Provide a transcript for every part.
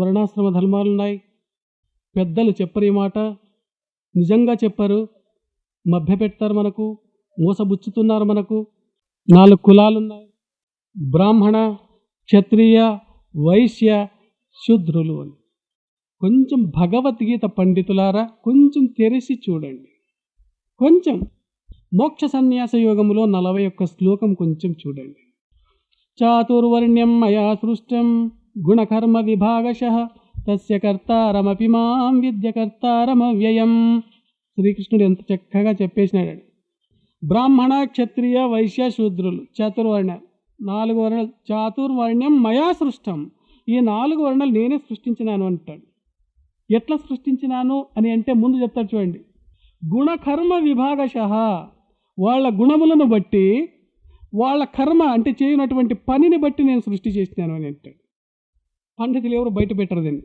వర్ణాశ్రమ ధర్మాలున్నాయి పెద్దలు చెప్పరు ఈ మాట నిజంగా చెప్పారు మభ్యపెట్టారు మనకు మోసబుచ్చుతున్నారు మనకు నాలుగు కులాలున్నాయి బ్రాహ్మణ క్షత్రియ వైశ్య శుద్రులు అని కొంచెం భగవద్గీత పండితులారా కొంచెం తెరిసి చూడండి కొంచెం మోక్ష సన్యాస యోగంలో నలభై ఒక్క శ్లోకం కొంచెం చూడండి చాతుర్వర్ణ్యం మయా సృష్టం గుణకర్మవిభాగశ తస్య కర్తారమపి మాం వ్యయం శ్రీకృష్ణుడు ఎంత చక్కగా చెప్పేసినాడు బ్రాహ్మణ క్షత్రియ వైశ్య శూద్రులు చతుర్వర్ణ నాలుగు వర్ణ చాతుర్వర్ణ్యం మయా సృష్టం ఈ నాలుగు వర్ణాలు నేనే సృష్టించినాను అంటాడు ఎట్లా సృష్టించినాను అని అంటే ముందు చెప్తాడు చూడండి గుణకర్మ విభాగశ వాళ్ళ గుణములను బట్టి వాళ్ళ కర్మ అంటే చేయనటువంటి పనిని బట్టి నేను సృష్టి చేసినాను అని అంటాడు పండితులు ఎవరు బయట పెట్టరు దీన్ని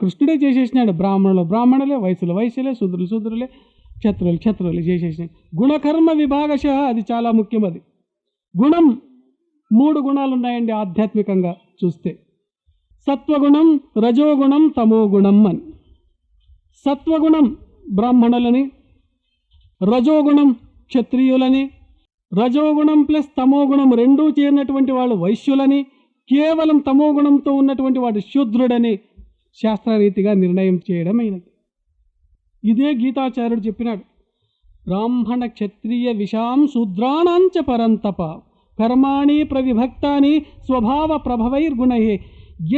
కృష్ణుడే చేసేసినాడు బ్రాహ్మణులు బ్రాహ్మణులే వయసులు వయసులే శుద్రులు శూద్రులే క్షత్రులు క్షత్రులు చేసేసినాడు గుణకర్మ విభాగశ అది చాలా ముఖ్యం అది గుణం మూడు గుణాలు ఉన్నాయండి ఆధ్యాత్మికంగా చూస్తే సత్వగుణం రజోగుణం తమోగుణం అని సత్వగుణం బ్రాహ్మణులని రజోగుణం క్షత్రియులని రజోగుణం ప్లస్ తమోగుణం రెండూ చేరినటువంటి వాళ్ళు వైశ్యులని కేవలం తమో గుణంతో ఉన్నటువంటి వాడు శూద్రుడని శాస్త్రరీతిగా నిర్ణయం చేయడమైనది ఇదే గీతాచార్యుడు చెప్పినాడు బ్రాహ్మణ క్షత్రియ విషాం శూద్రాణాంచ పరంతప కర్మాణి ప్రవిభక్తాని స్వభావ ప్రభవైర్గుణయే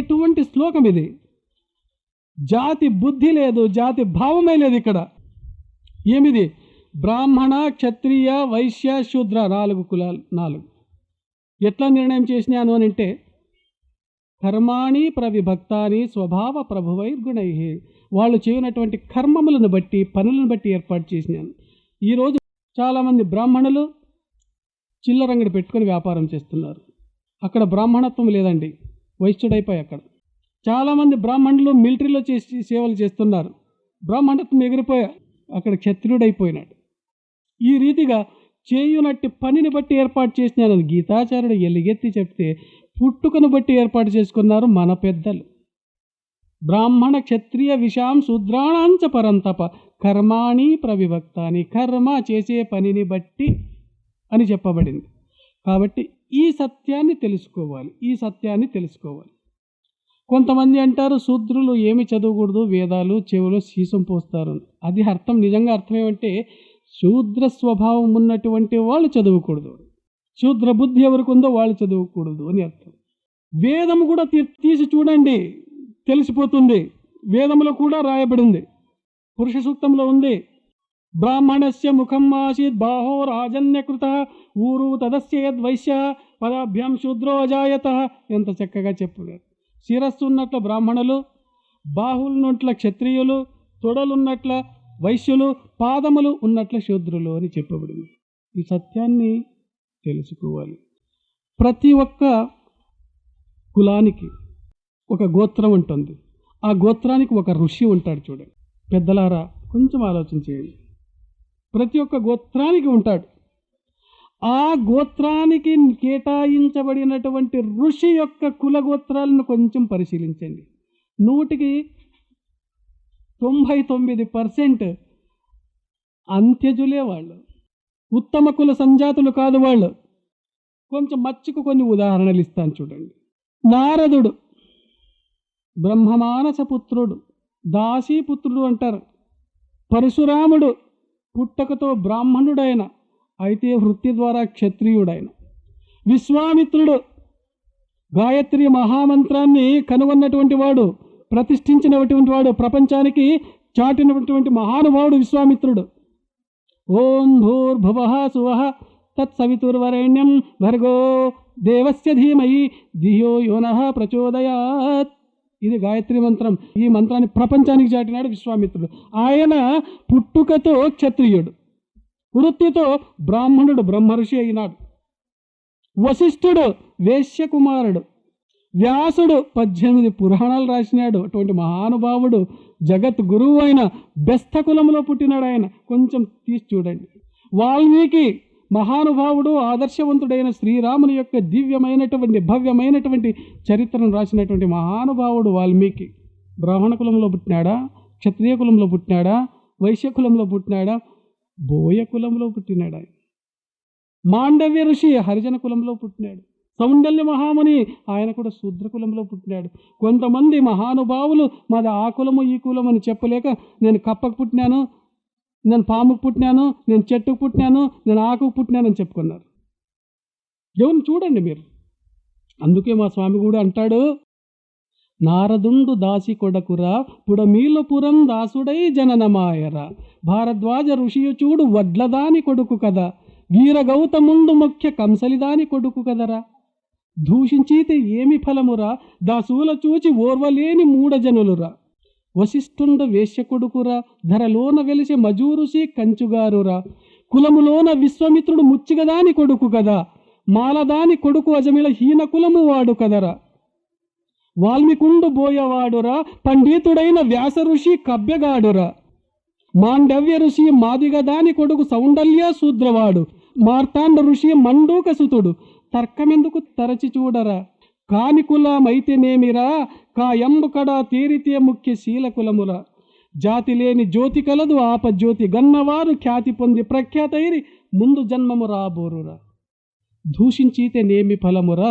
ఎటువంటి శ్లోకం ఇది జాతి బుద్ధి లేదు జాతి భావమే లేదు ఇక్కడ ఏమిది బ్రాహ్మణ క్షత్రియ వైశ్య శూద్ర నాలుగు కులాలు నాలుగు ఎట్లా నిర్ణయం చేసినాను అని అంటే కర్మాణి ప్రవిభక్తాని స్వభావ ప్రభువైర్గుణై వాళ్ళు చేయనటువంటి కర్మములను బట్టి పనులను బట్టి ఏర్పాటు చేసినాను ఈరోజు చాలామంది బ్రాహ్మణులు చిల్లరంగడి పెట్టుకొని వ్యాపారం చేస్తున్నారు అక్కడ బ్రాహ్మణత్వం లేదండి వైశ్యుడైపోయి అక్కడ చాలామంది బ్రాహ్మణులు మిలిటరీలో చేసి సేవలు చేస్తున్నారు బ్రాహ్మణత్వం ఎగిరిపోయి అక్కడ క్షత్రియుడైపోయినాడు ఈ రీతిగా చేయునట్టి పనిని బట్టి ఏర్పాటు చేసినానని గీతాచార్యుడు ఎల్లిగెత్తి చెప్తే పుట్టుకను బట్టి ఏర్పాటు చేసుకున్నారు మన పెద్దలు బ్రాహ్మణ క్షత్రియ విషాం శూద్రాణాంచ పరంతప కర్మాణి ప్రవిభక్తాని కర్మ చేసే పనిని బట్టి అని చెప్పబడింది కాబట్టి ఈ సత్యాన్ని తెలుసుకోవాలి ఈ సత్యాన్ని తెలుసుకోవాలి కొంతమంది అంటారు శూద్రులు ఏమి చదవకూడదు వేదాలు చెవిలో సీసం పోస్తారు అది అర్థం నిజంగా అర్థం ఏమంటే శూద్ర స్వభావం ఉన్నటువంటి వాళ్ళు చదవకూడదు శూద్ర బుద్ధి ఎవరికి ఉందో వాళ్ళు చదవకూడదు అని అర్థం వేదం కూడా తీసి చూడండి తెలిసిపోతుంది వేదంలో కూడా రాయబడింది పురుష సూక్తంలో ఉంది బ్రాహ్మణస్య ముఖం ఆసీత్ బాహో రాజన్యకృత ఊరు వైశ్య పదాభ్యాం శూద్రో అజాయత ఎంత చక్కగా చెప్పలేదు శిరస్సు ఉన్నట్ల బ్రాహ్మణులు బాహులున్నట్ల క్షత్రియులు తొడలున్నట్ల వైశ్యులు పాదములు ఉన్నట్ల శూద్రులు అని చెప్పబడింది ఈ సత్యాన్ని తెలుసుకోవాలి ప్రతి ఒక్క కులానికి ఒక గోత్రం ఉంటుంది ఆ గోత్రానికి ఒక ఋషి ఉంటాడు చూడండి పెద్దలారా కొంచెం ఆలోచన చేయండి ప్రతి ఒక్క గోత్రానికి ఉంటాడు ఆ గోత్రానికి కేటాయించబడినటువంటి ఋషి యొక్క కుల గోత్రాలను కొంచెం పరిశీలించండి నూటికి తొంభై తొమ్మిది పర్సెంట్ అంత్యజులే వాళ్ళు ఉత్తమ కుల సంజాతులు కాదు వాళ్ళు కొంచెం మచ్చుకు కొన్ని ఉదాహరణలు ఇస్తాను చూడండి నారదుడు బ్రహ్మమానస పుత్రుడు దాసీపుత్రుడు అంటారు పరశురాముడు పుట్టకతో బ్రాహ్మణుడైన అయితే వృత్తి ద్వారా క్షత్రియుడైన విశ్వామిత్రుడు గాయత్రి మహామంత్రాన్ని కనుగొన్నటువంటి వాడు ప్రతిష్ఠించినటువంటి వాడు ప్రపంచానికి చాటినటువంటి మహానుభావుడు విశ్వామిత్రుడు ఓం భూర్భువ సువ తత్సవితుర్వరేణ్యం భర్గో దేవస్య ధీమయి ధియో యోన ప్రచోదయాత్ ఇది గాయత్రి మంత్రం ఈ మంత్రాన్ని ప్రపంచానికి చాటినాడు విశ్వామిత్రుడు ఆయన పుట్టుకతో క్షత్రియుడు వృత్తితో బ్రాహ్మణుడు బ్రహ్మర్షి అయినాడు వశిష్ఠుడు వేశ్యకుమారుడు వ్యాసుడు పద్దెనిమిది పురాణాలు రాసినాడు అటువంటి మహానుభావుడు జగత్ గురువు అయిన బెస్త కులంలో పుట్టినాడు ఆయన కొంచెం తీసి చూడండి వాల్మీకి మహానుభావుడు ఆదర్శవంతుడైన శ్రీరాముని యొక్క దివ్యమైనటువంటి భవ్యమైనటువంటి చరిత్రను రాసినటువంటి మహానుభావుడు వాల్మీకి బ్రాహ్మణ కులంలో పుట్టినాడా క్షత్రియ కులంలో పుట్టినాడా వైశ్య కులంలో పుట్టినాడా బోయ కులంలో పుట్టినాడా మాండవ్య ఋషి హరిజన కులంలో పుట్టినాడు సౌండల్య మహాముని ఆయన కూడా కులంలో పుట్టినాడు కొంతమంది మహానుభావులు మాది ఆ కులము ఈ కులం అని చెప్పలేక నేను కప్పకు పుట్టినాను నేను పాముకు పుట్టినాను నేను చెట్టుకు పుట్టినాను నేను ఆకుకు అని చెప్పుకున్నారు దేవుని చూడండి మీరు అందుకే మా స్వామి కూడా అంటాడు నారదుండు దాసి కొడకురా పుడమీలపురం దాసుడై జననమాయరా భారద్వాజ ఋషియు చూడు వడ్లదాని కొడుకు కదా వీర గౌతముందు ముఖ్య కంసలిదాని కొడుకు కదరా దూషించితే ఏమి ఫలమురా దాసూల చూచి ఓర్వలేని మూఢజనులురా వశిష్ఠుండ కొడుకురా ధరలోన వెలిసే మజూరుసి కంచుగారురా కులములోన విశ్వమిత్రుడు ముచ్చిగదాని కొడుకు కదా మాలదాని కొడుకు అజమిల హీన కులము వాడు కదరా వాల్మికుండు బోయవాడురా పండితుడైన వ్యాస ఋషి కబ్బెగాడురా మాండవ్య ఋషి మాదిగదాని కొడుకు సౌండల్య శూద్రవాడు మార్తాండ ఋషి మండూకసుతుడు తర్కమెందుకు తరచి చూడరా కానికులమైతేనేమిరా కాయంబుకడ తీరితే ముఖ్య శీలకులమురా జాతి లేని జ్యోతి కలదు ఆపజ్యోతి గన్నవారు ఖ్యాతి పొంది ప్రఖ్యాత ముందు జన్మము రాబోరురా దూషించితే నేమి ఫలమురా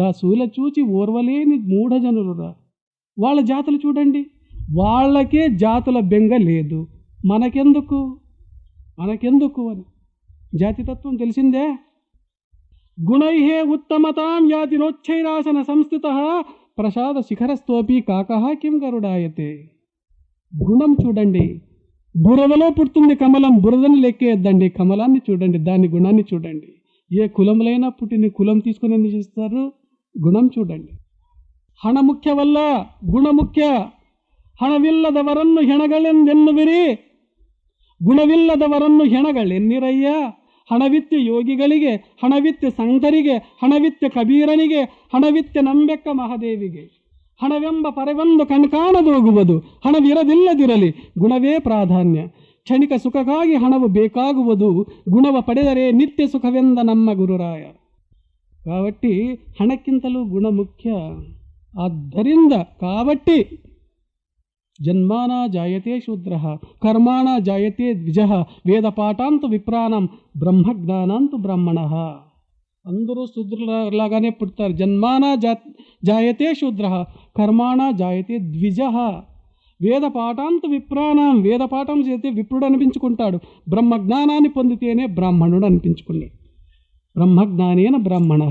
దాసూల చూచి ఓర్వలేని మూఢజనులురా వాళ్ళ జాతులు చూడండి వాళ్ళకే జాతుల బెంగ లేదు మనకెందుకు మనకెందుకు అని జాతితత్వం తెలిసిందే గుణైహే ఉత్తమతాం యాతినోచ్చైరాసన సంస్థిత ప్రసాద శిఖరస్తోపి కాకహ కిం గరుడాయతే గుణం చూడండి బురదలో పుడుతుంది కమలం బురదని లెక్కేయద్దండి కమలాన్ని చూడండి దాని గుణాన్ని చూడండి ఏ కులములైనా పుట్టిన కులం తీసుకుని ఎన్ని చేస్తారు గుణం చూడండి ಹಣ ಮುಖ್ಯವಲ್ಲ ಗುಣ ಮುಖ್ಯ ಹಣವಿಲ್ಲದವರನ್ನು ಹೆಣಗಳೆಂದೆನ್ನುವಿರಿ ಗುಣವಿಲ್ಲದವರನ್ನು ಹೆಣಗಳೆನ್ನಿರಯ್ಯ ಹಣವಿತ್ಯ ಯೋಗಿಗಳಿಗೆ ಹಣವಿತ್ಯ ಸಂತರಿಗೆ ಹಣವಿತ್ಯ ಕಬೀರನಿಗೆ ಹಣವಿತ್ಯ ನಂಬೆಕ್ಕ ಮಹಾದೇವಿಗೆ ಹಣವೆಂಬ ಪರವೆಂದು ಕಣ್ಕಾಣದೋಗುವುದು ಹಣವಿರದಿಲ್ಲದಿರಲಿ ಗುಣವೇ ಪ್ರಾಧಾನ್ಯ ಕ್ಷಣಿಕ ಸುಖಕ್ಕಾಗಿ ಹಣವು ಬೇಕಾಗುವುದು ಗುಣವ ಪಡೆದರೆ ನಿತ್ಯ ಸುಖವೆಂದ ನಮ್ಮ ಗುರುರಾಯ కాబట్టి ಹಣಕ್ಕಿಂತಲೂ ಗುಣ ಮುಖ್ಯ ಆದ್ದರಿಂದ కాబట్టి జన్మానా జాయతే శూద్ర కర్మాణా జాయతే ద్విజ వేద పాఠాంతు విప్రాణం బ్రహ్మజ్ఞానాంతు బ్రాహ్మణ అందరూ శూద్రులాగానే పుడతారు జన్మానా జా జాయతే శూద్ర కర్మాణా జాయతే ద్విజ వేద పాఠాంతు విప్రాణం వేద పాఠం చేస్తే విప్రుడు అనిపించుకుంటాడు బ్రహ్మజ్ఞానాన్ని పొందితేనే బ్రాహ్మణుడు అనిపించుకున్నాడు బ్రహ్మజ్ఞానేన బ్రాహ్మణ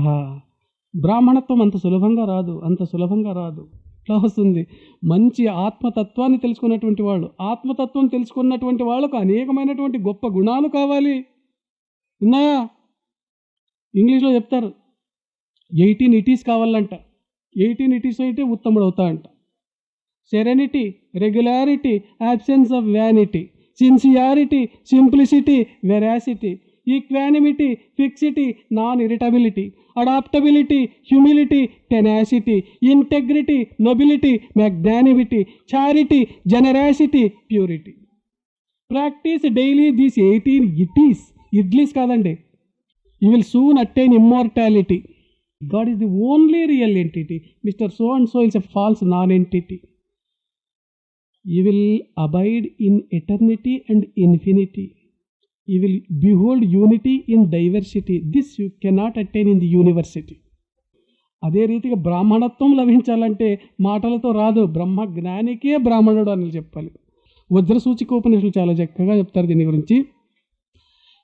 బ్రాహ్మణత్వం అంత సులభంగా రాదు అంత సులభంగా రాదు ఎట్లా వస్తుంది మంచి ఆత్మతత్వాన్ని తెలుసుకున్నటువంటి వాళ్ళు ఆత్మతత్వం తెలుసుకున్నటువంటి వాళ్ళకు అనేకమైనటువంటి గొప్ప గుణాలు కావాలి ఉన్నాయా ఇంగ్లీష్లో చెప్తారు ఎయిటీన్ ఇటీస్ కావాలంట ఎయిటీన్ ఇటీస్ అయితే ఉత్తముడు అవుతా అంట serenity regularity absence of vanity sincerity simplicity veracity equanimity, fixity, non-irritability, adaptability, humility, tenacity, integrity, nobility, magnanimity, charity, generosity, purity. Practice daily these 18 itties. Idlis kadande. You will soon attain immortality. God is the only real entity. Mr. So-and-so is a false non-entity. You will abide in eternity and infinity. You will behold unity in diversity this you cannot attain in the university అదే రీతిగా బ్రాహ్మణత్వం లభించాలంటే మాటలతో రాదు బ్రహ్మ జ్ఞానికే బ్రాహ్మణుడు అని చెప్పాలి వజ్రసూచిక ఉపనిషులు చాలా చక్కగా చెప్తారు దీని గురించి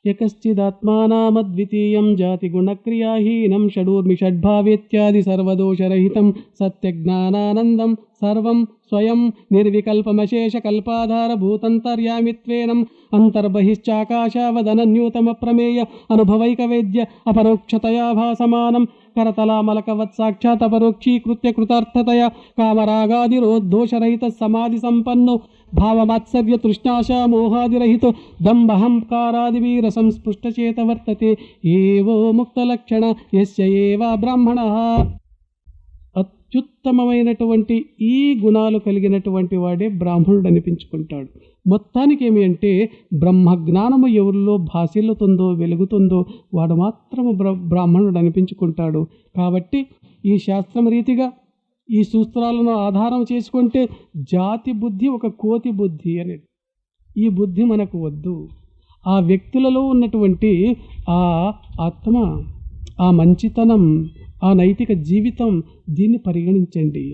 यकश्चिदात्मानामद्वितीयं जातिगुणक्रियाहीनं षडूर्मिषड्भावेत्यादि सर्वदोषरहितं सत्यज्ञानानन्दं सर्वं स्वयं निर्विकल्पमशेषकल्पाधारभूतन्तर्यामित्वेनम् अन्तर्बहिश्चाकाशावदनन्यूतमप्रमेय अनुभवैकवेद्य अपरोक्षतया भासमानं करतलामलकवत्साक्षात् अपरोक्षीकृत्य कृतार्थतया कामरागादिरोद्धोषरहितः समाधिसम्पन्नो భావమాత్సర్య తృష్ణాశ మోహాదిరహిత దంభహంకారాదివీర సంస్పృష్టచేత వర్తతే ఏవో ముక్తలక్షణ ఎస్య ఏవా బ్రాహ్మణ అత్యుత్తమమైనటువంటి ఈ గుణాలు కలిగినటువంటి వాడే బ్రాహ్మణుడు అనిపించుకుంటాడు మొత్తానికి ఏమి అంటే బ్రహ్మజ్ఞానము ఎవరిలో భాసిల్లుతుందో వెలుగుతుందో వాడు మాత్రము బ్రాహ్మణుడు అనిపించుకుంటాడు కాబట్టి ఈ శాస్త్రం రీతిగా ఈ సూత్రాలను ఆధారం చేసుకుంటే జాతి బుద్ధి ఒక కోతి బుద్ధి అని ఈ బుద్ధి మనకు వద్దు ఆ వ్యక్తులలో ఉన్నటువంటి ఆ ఆత్మ ఆ మంచితనం ఆ నైతిక జీవితం దీన్ని పరిగణించండి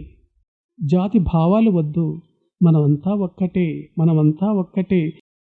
జాతి భావాలు వద్దు మనమంతా ఒక్కటే మనమంతా ఒక్కటే